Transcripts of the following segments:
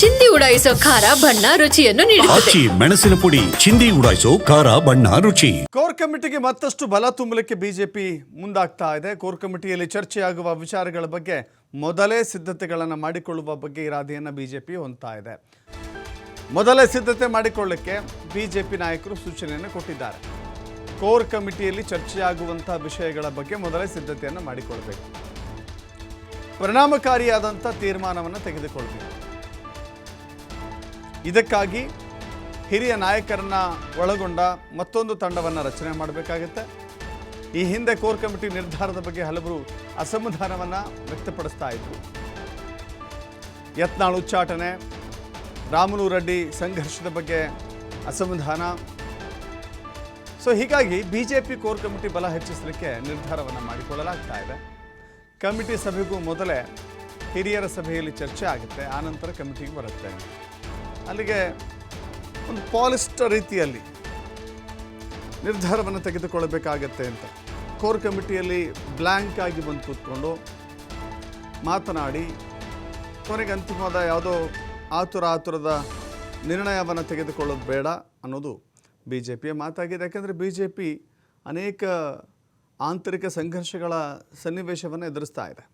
ಚಿಂದಿ ಉಡಾಯಿಸೋ ಖಾರ ಬಣ್ಣ ರುಚಿಯನ್ನು ನೀಡುತ್ತದೆ. ಆಚಿ ಮೆಣಸಿನ ಪುಡಿ ಚಿಂದಿ ಉಡಾಯಿಸೋ ಖಾರ ಬಣ್ಣ ರುಚಿ. ಕೋರ್ ಕಮಿಟಿಗೆ ಮತ್ತಷ್ಟು ಬಲ ತುಂಬಲಿಕ್ಕೆ ಬಿಜೆಪಿ ಮುಂದಾಗ್ತಾ ಇದೆ. ಕೋರ್ ಕಮಿಟಿಯಲ್ಲಿ ಚರ್ಚೆಯಾಗುವ ವಿಚಾರಗಳ ಬಗ್ಗೆ ಮೊದಲೇ ಸಿದ್ಧತೆಗಳನ್ನು ಮಾಡಿಕೊಳ್ಳುವ ಬಗ್ಗೆ ಇರಾದೆಯನ್ನು ಬಿಜೆಪಿ ಹೊಂದ್ತಾ ಇದೆ. ಮೊದಲೇ ಸಿದ್ಧತೆ ಮಾಡಿಕೊಳ್ಳಕ್ಕೆ ಬಿಜೆಪಿ ನಾಯಕರು ಸೂಚನೆಯನ್ನು ಕೊಟ್ಟಿದ್ದಾರೆ. ಕೋರ್ ಕಮಿಟಿಯಲ್ಲಿ ಚರ್ಚೆಯಾಗುವಂತಹ ವಿಷಯಗಳ ಬಗ್ಗೆ ಮೊದಲೇ ಸಿದ್ಧತೆಯನ್ನು ಮಾಡಿಕೊಳ್ಬೇಕು. ಪರಿಣಾಮಕಾರಿಯಾದಂಥ ತೀರ್ಮಾನವನ್ನು ತೆಗೆದುಕೊಳ್ಬೇಕು. ಇದಕ್ಕಾಗಿ ಹಿರಿಯ ನಾಯಕರನ್ನ ಒಳಗೊಂಡ ಮತ್ತೊಂದು ತಂಡವನ್ನು ರಚನೆ ಮಾಡಬೇಕಾಗುತ್ತೆ. ಈ ಹಿಂದೆ ಕೋರ್ ಕಮಿಟಿ ನಿರ್ಧಾರದ ಬಗ್ಗೆ ಹಲವರು ಅಸಮಾಧಾನವನ್ನು ವ್ಯಕ್ತಪಡಿಸ್ತಾ ಇದ್ರು. ಯತ್ನಾಳ್ ಉಚ್ಚಾಟನೆ, ರಾಮುಲು ರೆಡ್ಡಿ ಸಂಘರ್ಷದ ಬಗ್ಗೆ ಅಸಮಾಧಾನ. ಸೊ ಹೀಗಾಗಿ B J P core committee ಬಲ ಹೆಚ್ಚಿಸಲಿಕ್ಕೆ ನಿರ್ಧಾರವನ್ನು ಮಾಡಿಕೊಳ್ಳಲಾಗ್ತಾ ಇದೆ. ಕಮಿಟಿ ಸಭೆಗೂ ಮೊದಲೇ ಹಿರಿಯರ ಸಭೆಯಲ್ಲಿ ಚರ್ಚೆ ಆಗುತ್ತೆ ಆನಂತರ ಕಮಿಟಿಗೆ ಬರುತ್ತೆ. ಅಲ್ಲಿಗೆ ಒಂದು ಪಾಲಿಸ್ಟ್ ರೀತಿಯಲ್ಲಿ ನಿರ್ಧಾರವನ್ನು ತೆಗೆದುಕೊಳ್ಳಬೇಕಾಗತ್ತೆ ಅಂತ. ಕೋರ್ ಕಮಿಟಿಯಲ್ಲಿ ಬ್ಲ್ಯಾಂಕ್ ಆಗಿ ಬಂದು ಕೂತ್ಕೊಂಡು ಮಾತನಾಡಿ, ಕೊನೆಗೆ ಅಂತಿಮವಾದ ಯಾವುದೋ ಆತುರ ಆತುರದ ನಿರ್ಣಯವನ್ನು ತೆಗೆದುಕೊಳ್ಳೋದು ಬೇಡ ಅನ್ನೋದು ಬಿ ಜೆ ಪಿಯ ಮಾತಾಗಿದೆ. ಯಾಕೆಂದರೆ ಬಿ ಜೆ ಪಿ ಅನೇಕ ಆಂತರಿಕ ಸಂಘರ್ಷಗಳ ಸನ್ನಿವೇಶವನ್ನು ಎದುರಿಸ್ತಾ ಇದೆ.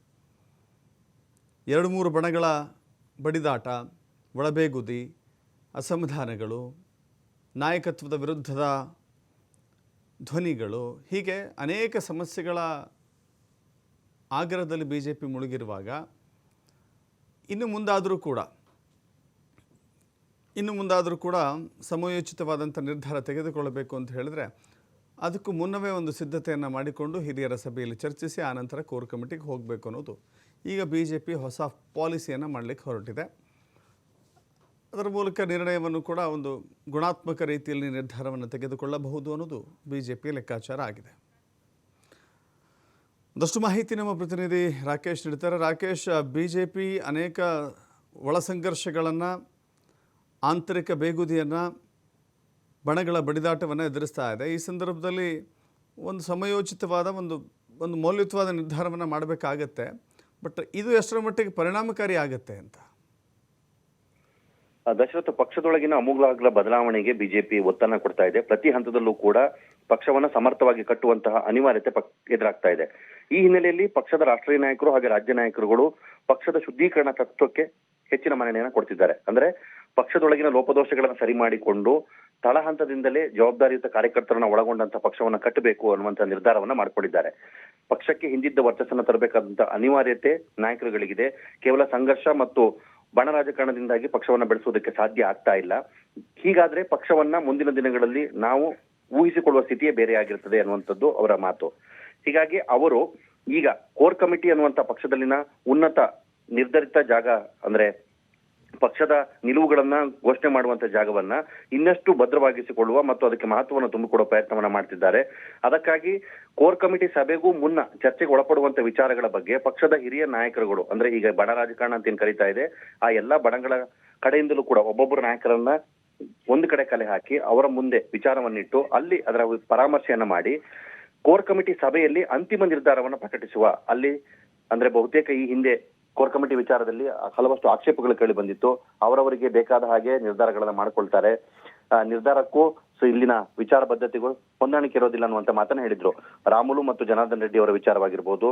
ಎರಡು ಮೂರು ಬಣಗಳ ಬಡಿದಾಟ ಒಳಬೇಗುದಿ ಅಸಮಾಧಾನಗಳು, ನಾಯಕತ್ವದ ವಿರುದ್ಧದ ಧ್ವನಿಗಳು, ಹೀಗೆ ಅನೇಕ ಸಮಸ್ಯೆಗಳ ಆಗ್ರಹದಲ್ಲಿ ಬಿ ಜೆ ಪಿ ಮುಳುಗಿರುವಾಗ ಇನ್ನು ಮುಂದಾದರೂ ಕೂಡ, ಇನ್ನು ಮುಂದಾದರೂ ಕೂಡ ಸಮಯೋಚಿತವಾದಂಥ ನಿರ್ಧಾರ ತೆಗೆದುಕೊಳ್ಳಬೇಕು ಅಂತ ಹೇಳಿದ್ರೆ ಅದಕ್ಕೂ ಮುನ್ನವೇ ಒಂದು ಸಿದ್ಧತೆಯನ್ನು ಮಾಡಿಕೊಂಡು ಹಿರಿಯರ ಸಭೆಯಲ್ಲಿ ಚರ್ಚಿಸಿ ಆನಂತರ ಕೋರ್ ಕಮಿಟಿಗೆ ಹೋಗಬೇಕು ಅನ್ನೋದು. ಈಗ ಬಿ ಜೆ ಪಿ ಹೊಸ ಪಾಲಿಸಿಯನ್ನು ಮಾಡಲಿಕ್ಕೆ ಹೊರಟಿದೆ. ಅದರ ಮೂಲಕ ನಿರ್ಣಯವನ್ನು ಕೂಡ ಒಂದು ಗುಣಾತ್ಮಕ ರೀತಿಯಲ್ಲಿ ನಿರ್ಧಾರವನ್ನು ತೆಗೆದುಕೊಳ್ಳಬಹುದು ಅನ್ನೋದು ಬಿ ಜೆ ಪಿ ಲೆಕ್ಕಾಚಾರ ಆಗಿದೆ. ಒಂದಷ್ಟು ಮಾಹಿತಿ ನಮ್ಮ ಪ್ರತಿನಿಧಿ ರಾಕೇಶ್ ನೀಡ್ತಾರೆ. ರಾಕೇಶ್ ಬಿ ಜೆ ಪಿ ಅನೇಕ ಒಳ ಸಂಘರ್ಷಗಳನ್ನು, ಆಂತರಿಕ ಬೇಗುದಿಯನ್ನು, ಬಣಗಳ ಬಡಿದಾಟವನ್ನು ಎದುರಿಸ್ತಾ ಇದೆ. ಈ ಸಂದರ್ಭದಲ್ಲಿ ಒಂದು ಸಮಯೋಚಿತವಾದ ಒಂದು ಒಂದು ಮೌಲ್ಯಯುತವಾದ ನಿರ್ಧಾರವನ್ನು ಮಾಡಬೇಕಾಗತ್ತೆ. ಬಟ್ ಇದು ಎಷ್ಟರ ಮಟ್ಟಿಗೆ ಪರಿಣಾಮಕಾರಿ ಆಗುತ್ತೆ ಅಂತ? ದಶರಥ ಪಕ್ಷದೊಳಗಿನ ಅಮೂಲಾಗ್ರ ಬದಲಾವಣೆಗೆ ಬಿಜೆಪಿ ಒತ್ತನ್ನ ಕೊಡ್ತಾ ಇದೆ. ಪ್ರತಿ ಹಂತದಲ್ಲೂ ಕೂಡ ಪಕ್ಷವನ್ನ ಸಮರ್ಥವಾಗಿ ಕಟ್ಟುವಂತಹ ಅನಿವಾರ್ಯತೆ ಎದುರಾಗ್ತಾ ಇದೆ. ಈ ಹಿನ್ನೆಲೆಯಲ್ಲಿ ಪಕ್ಷದ ರಾಷ್ಟ್ರೀಯ ನಾಯಕರು ಹಾಗೆ ರಾಜ್ಯ ನಾಯಕರುಗಳು ಪಕ್ಷದ ಶುದ್ಧೀಕರಣ ತತ್ವಕ್ಕೆ ಹೆಚ್ಚಿನ ಮನ್ನಣೆಯನ್ನು ಕೊಡ್ತಿದ್ದಾರೆ. ಅಂದ್ರೆ ಪಕ್ಷದೊಳಗಿನ ಲೋಪದೋಷಗಳನ್ನು ಸರಿ ಮಾಡಿಕೊಂಡು ತಳ ಹಂತದಿಂದಲೇ ಜವಾಬ್ದಾರಿಯುತ ಕಾರ್ಯಕರ್ತರನ್ನ ಒಳಗೊಂಡಂತಹ ಪಕ್ಷವನ್ನ ಕಟ್ಟಬೇಕು ಅನ್ನುವಂತಹ ನಿರ್ಧಾರವನ್ನ ಮಾಡಿಕೊಂಡಿದ್ದಾರೆ. ಪಕ್ಷಕ್ಕೆ ಹಿಂದಿದ್ದ ವರ್ಚಸ್ಸನ್ನು ತರಬೇಕಾದಂತಹ ಅನಿವಾರ್ಯತೆ ನಾಯಕರುಗಳಿಗಿದೆ. ಕೇವಲ ಸಂಘರ್ಷ ಮತ್ತು ಬಣ ರಾಜಕಾರಣದಿಂದಾಗಿ ಪಕ್ಷವನ್ನ ಬೆಳೆಸುವುದಕ್ಕೆ ಸಾಧ್ಯ ಆಗ್ತಾ ಇಲ್ಲ. ಹೀಗಾದ್ರೆ ಪಕ್ಷವನ್ನ ಮುಂದಿನ ದಿನಗಳಲ್ಲಿ ನಾವು ಊಹಿಸಿಕೊಳ್ಳುವ ಸ್ಥಿತಿಯೇ ಬೇರೆ ಆಗಿರ್ತದೆ ಅನ್ನುವಂಥದ್ದು ಅವರ ಮಾತು. ಹೀಗಾಗಿ ಅವರು ಈಗ ಕೋರ್ ಕಮಿಟಿ ಅನ್ನುವಂಥ ಪಕ್ಷದಲ್ಲಿನ ಉನ್ನತ ನಿರ್ಧರಿತ ಜಾಗ ಅಂದ್ರೆ ಪಕ್ಷದ ನಿಲುವುಗಳನ್ನ ಘೋಷಣೆ ಮಾಡುವಂತ ಜಾಗವನ್ನ ಇನ್ನಷ್ಟು ಭದ್ರವಾಗಿಸಿಕೊಳ್ಳುವ ಮತ್ತು ಅದಕ್ಕೆ ಮಹತ್ವವನ್ನು ತುಂಬಿಕೊಡುವ ಪ್ರಯತ್ನವನ್ನ ಮಾಡ್ತಿದ್ದಾರೆ. ಅದಕ್ಕಾಗಿ ಕೋರ್ ಕಮಿಟಿ ಸಭೆಗೂ ಮುನ್ನ ಚರ್ಚೆಗೆ ಒಳಪಡುವಂತ ವಿಚಾರಗಳ ಬಗ್ಗೆ ಪಕ್ಷದ ಹಿರಿಯ ನಾಯಕರುಗಳು, ಅಂದ್ರೆ ಈಗ ಬಣ ರಾಜಕಾರಣ ಅಂತ ಏನ್ ಕರೀತಾ ಇದೆ, ಆ ಎಲ್ಲಾ ಬಣಗಳ ಕಡೆಯಿಂದಲೂ ಕೂಡ ಒಬ್ಬೊಬ್ಬರು ನಾಯಕರನ್ನ ಒಂದು ಕಡೆ ಕಲೆ ಹಾಕಿ ಅವರ ಮುಂದೆ ವಿಚಾರವನ್ನಿಟ್ಟು ಅಲ್ಲಿ ಅದರ ಪರಾಮರ್ಶೆಯನ್ನ ಮಾಡಿ ಕೋರ್ ಕಮಿಟಿ ಸಭೆಯಲ್ಲಿ ಅಂತಿಮ ನಿರ್ಧಾರವನ್ನು ಪ್ರಕಟಿಸುವ ಅಲ್ಲಿ, ಅಂದ್ರೆ ಬಹುತೇಕ ಈ ಹಿಂದೆ ಕೋರ್ ಕಮಿಟಿ ವಿಚಾರದಲ್ಲಿ ಹಲವಷ್ಟು ಆಕ್ಷೇಪಗಳು ಕೇಳಿ ಬಂದಿತ್ತು. ಅವರವರಿಗೆ ಬೇಕಾದ ಹಾಗೆ ನಿರ್ಧಾರಗಳನ್ನ ಮಾಡ್ಕೊಳ್ತಾರೆ. ನಿರ್ಧಾರಕ್ಕೂ ಸೊ ಇಲ್ಲಿನ ವಿಚಾರ ಬದ್ಧತೆಗೂ ಹೊಂದಾಣಿಕೆ ಇರೋದಿಲ್ಲ ಅನ್ನುವಂತ ಮಾತನ್ನ ಹೇಳಿದ್ರು. ರಾಮುಲು ಮತ್ತು ಜನಾರ್ದನ್ ರೆಡ್ಡಿ ಅವರ ವಿಚಾರವಾಗಿರ್ಬೋದು,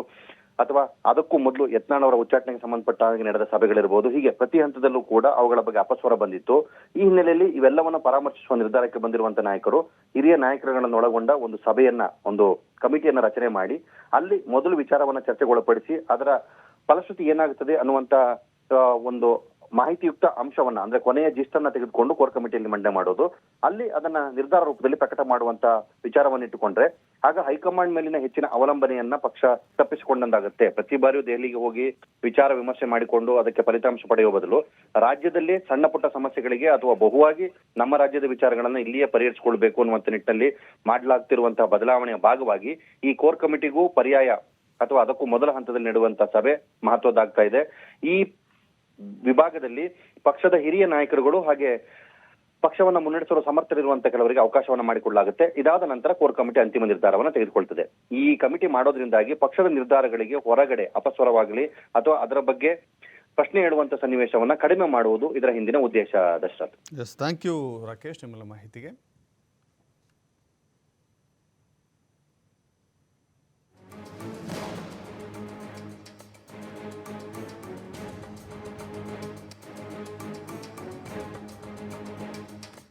ಅಥವಾ ಅದಕ್ಕೂ ಮೊದಲು ಯತ್ನಾಳ್ ಅವರ ಉಚ್ಚಾಟನೆಗೆ ಸಂಬಂಧಪಟ್ಟ ಹಾಗೆ ನಡೆದ ಸಭೆಗಳಿರ್ಬೋದು. ಹೀಗೆ ಪ್ರತಿ ಹಂತದಲ್ಲೂ ಕೂಡ ಅವುಗಳ ಬಗ್ಗೆ ಅಪಸ್ವರ ಬಂದಿತ್ತು. ಈ ಹಿನ್ನೆಲೆಯಲ್ಲಿ ಇವೆಲ್ಲವನ್ನ ಪರಾಮರ್ಶಿಸುವ ನಿರ್ಧಾರಕ್ಕೆ ಬಂದಿರುವಂತ ನಾಯಕರು ಹಿರಿಯ ನಾಯಕರುಗಳನ್ನು ಒಳಗೊಂಡ ಒಂದು ಸಭೆಯನ್ನ, ಒಂದು ಕಮಿಟಿಯನ್ನ ರಚನೆ ಮಾಡಿ, ಅಲ್ಲಿ ಮೊದಲು ವಿಚಾರವನ್ನ ಚರ್ಚೆಗೊಳಪಡಿಸಿ ಅದರ ಫಲಶ್ರುತಿ ಏನಾಗುತ್ತದೆ ಅನ್ನುವಂತ ಒಂದು ಮಾಹಿತಿಯುಕ್ತ ಅಂಶವನ್ನ, ಅಂದ್ರೆ ಕೊನೆಯ ಜಿಸ್ಟನ್ನ ತೆಗೆದುಕೊಂಡು ಕೋರ್ ಕಮಿಟಿಯಲ್ಲಿ ಮಂಡನೆ ಮಾಡೋದು. ಅಲ್ಲಿ ಅದನ್ನ ನಿರ್ಧಾರ ರೂಪದಲ್ಲಿ ಪ್ರಕಟ ಮಾಡುವಂತ ವಿಚಾರವನ್ನು ಇಟ್ಟುಕೊಂಡ್ರೆ, ಆಗ ಹೈಕಮಾಂಡ್ ಮೇಲಿನ ಹೆಚ್ಚಿನ ಅವಲಂಬನೆಯನ್ನ ಪಕ್ಷ ತಪ್ಪಿಸಿಕೊಂಡಂತಾಗುತ್ತೆ. ಪ್ರತಿ ಬಾರಿಯೂ ದೆಹಲಿಗೆ ಹೋಗಿ ವಿಚಾರ ವಿಮರ್ಶೆ ಮಾಡಿಕೊಂಡು ಅದಕ್ಕೆ ಫಲಿತಾಂಶ ಪಡೆಯುವ ಬದಲು ರಾಜ್ಯದಲ್ಲಿ ಸಣ್ಣ ಪುಟ್ಟ ಸಮಸ್ಯೆಗಳಿಗೆ ಅಥವಾ ಬಹುವಾಗಿ ನಮ್ಮ ರಾಜ್ಯದ ವಿಚಾರಗಳನ್ನ ಇಲ್ಲಿಯೇ ಪರಿಹರಿಸಿಕೊಳ್ಬೇಕು ಅನ್ನುವಂತ ನಿಟ್ಟಿನಲ್ಲಿ ಮಾಡಲಾಗ್ತಿರುವಂತಹ ಬದಲಾವಣೆಯ ಭಾಗವಾಗಿ ಈ ಕೋರ್ ಕಮಿಟಿಗೂ ಪರ್ಯಾಯ ಅಥವಾ ಅದಕ್ಕೂ ಮೊದಲ ಹಂತದಲ್ಲಿ ನಡೆಯುವಂತ ಸಭೆ ಮಹತ್ವದ್ದಾಗ್ತಾ ಇದೆ. ಈ ವಿಭಾಗದಲ್ಲಿ ಪಕ್ಷದ ಹಿರಿಯ ನಾಯಕರುಗಳು ಹಾಗೆ ಪಕ್ಷವನ್ನ ಮುನ್ನಡೆಸಲು ಸಮರ್ಥರಿರುವಂತ ಕೆಲವರಿಗೆ ಅವಕಾಶವನ್ನ ಮಾಡಿಕೊಳ್ಳಲಾಗುತ್ತೆ. ಇದಾದ ನಂತರ ಕೋರ್ ಕಮಿಟಿ ಅಂತಿಮ ನಿರ್ಧಾರವನ್ನ ತೆಗೆದುಕೊಳ್ತದೆ. ಈ ಕಮಿಟಿ ಮಾಡೋದ್ರಿಂದಾಗಿ ಪಕ್ಷದ ನಿರ್ಧಾರಗಳಿಗೆ ಹೊರಗಡೆ ಅಪಸ್ವರವಾಗಲಿ ಅಥವಾ ಅದರ ಬಗ್ಗೆ ಪ್ರಶ್ನೆ ಹೇಳುವಂತ ಸನ್ನಿವೇಶವನ್ನ ಕಡಿಮೆ ಮಾಡುವುದು ಇದರ ಹಿಂದಿನ ಉದ್ದೇಶ ದಶರಥ್. ಥ್ಯಾಂಕ್ ಯು ರಾಕೇಶ್ ನಿಮ್ಮೆಲ್ಲ ಮಾಹಿತಿಗೆ.